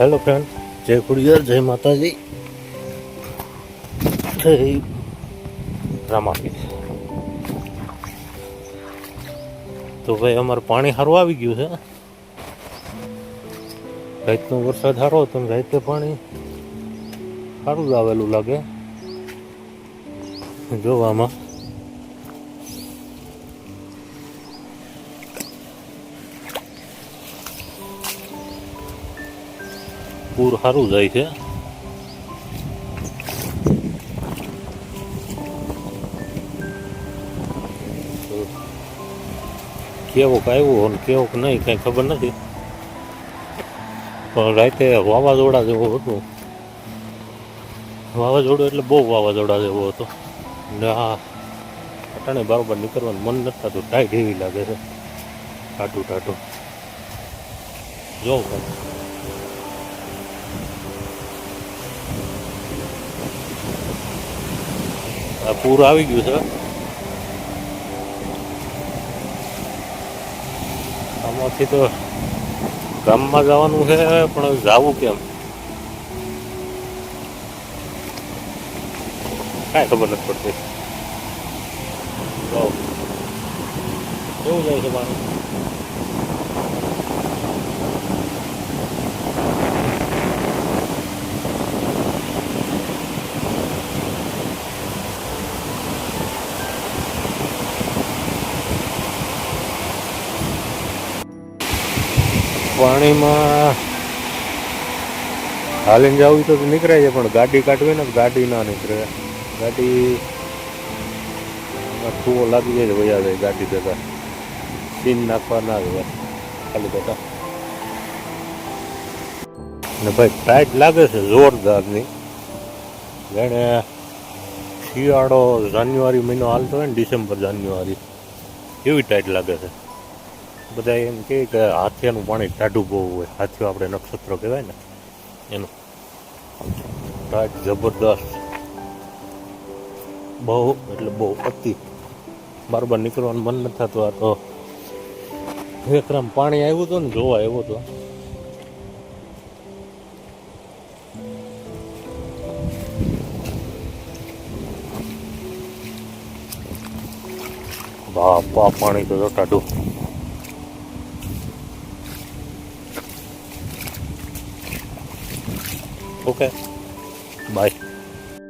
Hello friend. જય ખુડિયાર જય માતાજી. જય રામાપીર. તો ભાઈ અમારે પાણી સારું આવી ગયું છે રાતનો વરસાદ સારો હતો રાતે પાણી સારું જ આવેલું લાગે. જોવામાં પૂર સારું જાય છે. કેવોક આવ્યો અને કેવોક નહીં કાંઈ ખબર નથી. પણ રાતે વાવાઝોડા જેવો હતું. વાવાઝોડું એટલે બહુ વાવાઝોડા જેવો હતો. ને આ અટાણે બરોબર નીકળવાનું મન નથી થતું. ટાઈટ એવી લાગે છે. ટાટું. ટાટું જોઉં કાંઈ આ પૂર આવી ગયું છે. આમાંથી તો ગામમાં જવાનું છે, પણ જવું કેમ? કાંઈ ખબર નથી પડતી. કેવું જાય છે પાણી? પાણીમાં હાલીને જવું તો નીકળાય છે, પણ ગાડી કાઢવી ને ગાડી ના નીકળે. ગાડી ટુઓ લાગી જાય છે, વયા જાય ગાડી ભેગા સીન નાખવા ના આવે ખાલી બેટા ને ભાઈ, ટાઈટ લાગે છે જોરદારની. જાણે શિયાળો જાન્યુઆરી મહિનો હાલતો હોય ને, ડિસેમ્બર જાન્યુઆરી. એવી ટાઈટ લાગે છે? બધા એમ કહે કે હાથિયાનું પાણી ટાઢું બહુ હોય. હાથીઓ આપણે નક્ષત્ર કહેવાય ને, એનું. રાજ જબરદસ્ત. બહુ, એટલે બહુ અતિ. બારબાર નીકળવાનું મન નથી થતું આ તો. વિક્રમ પાણી આવ્યું હતું ને, જોવા આવ્યો હતો બાપા પાણી તો ટાઢું. Okay. Bye.